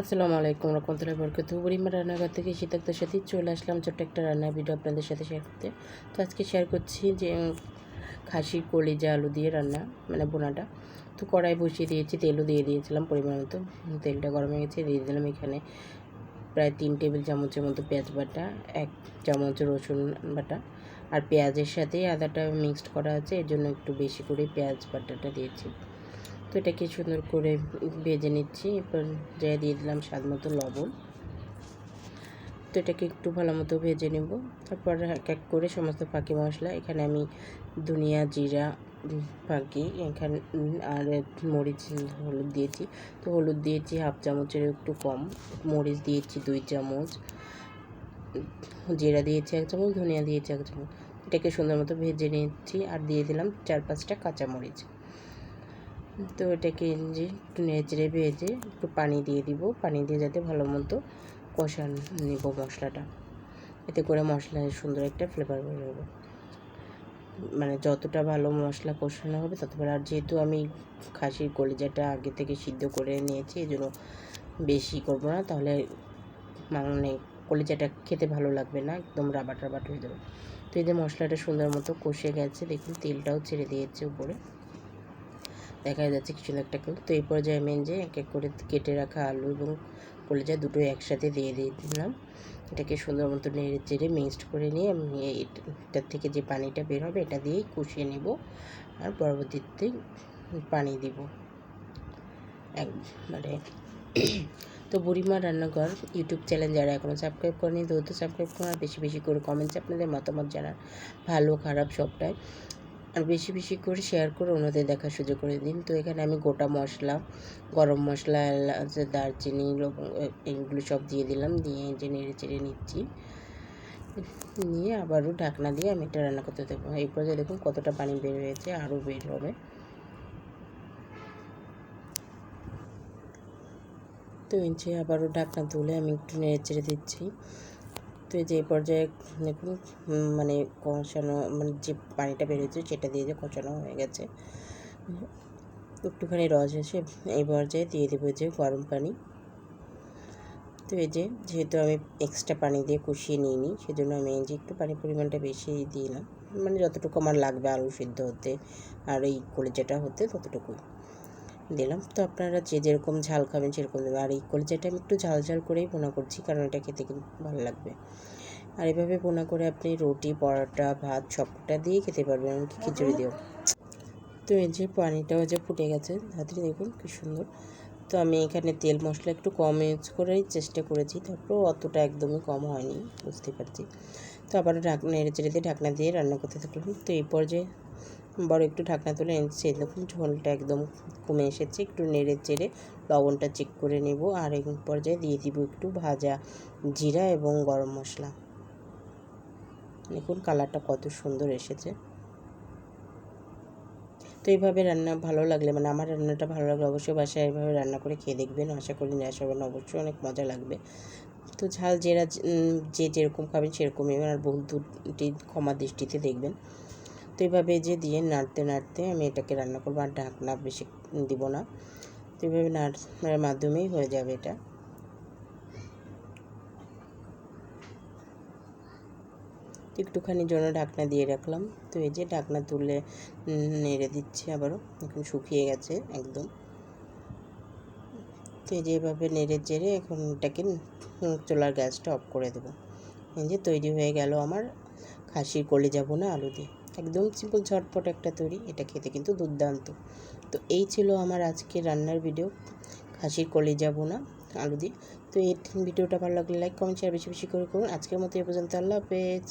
আসসালামু আলাইকুম রহমতুল্লাহ বরকত বুড়িমা রান্নাঘর থেকে শীতাক্তার সাথে চলে আসলাম ছোট্ট একটা রান্নার ভিডিও আপনাদের সাথে শেয়ার করতে। তো আজকে শেয়ার করছি যে খাসির কলিজা আলু দিয়ে রান্না মানে বোনাটা। তো কড়াই বসিয়ে দিয়েছি, তেলও দিয়ে দিয়েছিলাম পরিমাণ মতো। তেলটা গরম হয়ে গেছে, দিয়ে দিলাম এখানে প্রায় তিন টেবিল চামচের মতো পেঁয়াজ বাটা, এক চামচ রসুন বাটা আর পেঁয়াজের সাথে আদাটা মিক্সড করা আছে। এর জন্য একটু বেশি করে পেঁয়াজ বাটাটা দিয়েছি। তো এটাকে সুন্দর করে ভেজে নিচ্ছি। এরপর যা দিয়ে দিলাম স্বাদ মতো লবণ। তো এটাকে একটু ভালো মতো ভেজে নেব। তারপর এক এক করে সমস্ত ফাঁকি মশলা, এখানে আমি ধনিয়া, জিরা ফাঁকি, এখানে আর মরিচ, হলুদ দিয়েছি। তো হলুদ দিয়েছি হাফ চামচের একটু কম। মরিচ দিয়েছি দুই চামচ। জিরা দিয়েছি এক চামচ, ধনিয়া দিয়েছি এক চামচ। এটাকে সুন্দর মতো ভেজে নিচ্ছি। আর দিয়ে দিলাম চার পাঁচটা কাঁচামরিচ। তো এটাকে যে একটু নেচড়ে ভেজে একটু পানি দিয়ে দিব। পানি দিয়ে যাতে ভালো মতো কষা নিব মশলাটা। এতে করে মশলায় সুন্দর একটা ফ্লেভার বেরোবে। মানে যতটা ভালো মশলা কষানো হবে তত ভালো। আর যেহেতু আমি খাসির কলিজাটা আগে থেকে সিদ্ধ করে নিয়েছি, এই জন্য বেশি করব না। তাহলে মানে কলিজাটা খেতে ভালো লাগবে না, একদম রাবাট রাবাট হয়ে যাবে। তো এই যে মশলাটা সুন্দর মতো কষে গেছে, দেখুন তেলটাও ছেড়ে দিয়েছে উপরে। দেখা যাচ্ছে কিছু একটা কেউ তো এই পর্যায়ে মেন যে এক এক করে কেটে রাখা আলু এবং কলিজা দুটো একসাথে দিয়ে দিয়ে দিলাম। এটাকে সুন্দর মতো নেড়ে চেড়ে মিক্সড করে নিয়ে আমি এটার থেকে যে পানিটা বের হবে এটা দিয়েই কষিয়ে নেব আর পরবর্তীতে পানি দিব। এক মানে তো বুড়িমা রান্নাঘর ইউটিউব চ্যানেল যারা এখনও সাবস্ক্রাইব করেনি, দ্রুত সাবস্ক্রাইব করুন আর বেশি বেশি করে কমেন্টস আপনাদের মতামত জানান। ভালো খারাপ সবটাই। আর বেশি বেশি করে শেয়ার করে ওনাদের দেখার সুযোগ করে দিন। তো এখানে আমি গোটা মশলা, গরম মশলা, এলাচ, দারচিনি এইগুলো সব দিয়ে দিলাম। দিয়ে যে নেড়ে চেড়ে নিচ্ছি। নিয়ে আবারও ঢাকনা দিয়ে আমি এটা রান্না করতে দেবো এই পর্যায়ে দেখুন কতটা পানি বের হয়েছে, আরও বের হবে। তো যে আবারও ঢাকনা তুলে আমি একটু নেড়ে চেড়ে দিচ্ছি। তো যে পর্যায়ে দেখুন মানে কষানো মানে যে পানিটা বেরোচ্ছে সেটা দিয়ে যে কষানো হয়ে গেছে। একটুখানি রস এসে এই পর্যায়ে দিয়ে দেবো যে গরম পানি। তো এই যে যেহেতু আমি এক্সট্রা পানি দিয়ে কষিয়ে নিইনি, সেজন্য আমি এই যে একটু পানির পরিমাণটা বেশি দিলাম। মানে যতটুকু আমার লাগবে আলু সিদ্ধ হতে আর এই কলিজাটা হতে ততটুকুই। দিলাম। তো আপনারা যে যেরকম ঝাল খাবেন সেরকম দেবেন। আর এই কলিজাটা আমি একটু ঝাল ঝাল করেই বোনা করছি কারণ এটা খেতে কিন্তু ভালো লাগবে। আর এভাবে বোনা করে আপনি রুটি, পরোটা, ভাত সবটা দিয়ে খেতে পারবেন, এমনকি খিচুড়ি দিয়েও। তো এই যে পানিটাও যে ফুটে গেছে তাড়াতাড়ি দেখুন কি সুন্দর। তো আমি এখানে তেল মশলা একটু কম ইউজ করেই চেষ্টা করেছি, তারপরেও অতটা একদমই কম হয়নি, বুঝতে পারছি। তো আবারও ঢাকনা নেড়ে চেড়ে দিয়ে ঢাকনা দিয়ে রান্না করতে থাকলাম তো এই পর্যায়ে বড় একটু ঢাকনা তুলে এনেছে। দেখুন, ঝোলটা একদম কমে এসেছে। একটু নেড়ে চেড়ে লবণটা চেক করে নেব। আর এই পর্যায়ে দিয়ে দিব একটু ভাজা জিরা এবং গরম মশলা। দেখুন, কালারটা কত সুন্দর এসেছে। তো এইভাবে রান্না ভালো লাগলে মানে আমার রান্নাটা ভালো লাগলে অবশ্যই বাসায় এইভাবে রান্না করে খেয়ে দেখবেন। আশা করি নিরাশ হবেন অবশ্যই অনেক মজা লাগবে। তো ঝাল যেরা, যে যেরকম খাবেন সেরকমই আর বহু দুটি ক্ষমা দৃষ্টিতে দেখবেন। তো এইভাবে যে দিয়ে নাড়তে নাড়তে আমি এটাকে রান্না করব, আর ঢাকনা বেশি দিব না। তো এইভাবে নাড়ার মাধ্যমেই হয়ে যাবে এটা। তো একটুখানির জন্য ঢাকনা দিয়ে রাখলাম। তো এই যে ঢাকনা তুলে নেড়ে দিচ্ছি আবারও। এখন শুকিয়ে গেছে একদম। তো এই যে এভাবে নেড়ে চেড়ে এখন এটাকে চুলার গ্যাসটা অফ করে দেবো। এই যে তৈরি হয়ে গেল আমার খাসির কলে যাব না আলু দিয়ে। একদম সিম্পল ঝটপট একটা তৈরি, এটা খেতে কিন্তু দুর্দান্ত। তো এই ছিল আমার আজকে রান্নার ভিডিও খাসির কলে যাব না, আলু দিয়ে। তো এই ভিডিওটা ভালো লাগলে লাইক কমেন্ট শেয়ার বেশি বেশি করে করুন। আজকের মতো এ পর্যন্ত, আল্লাহ হাফেজ।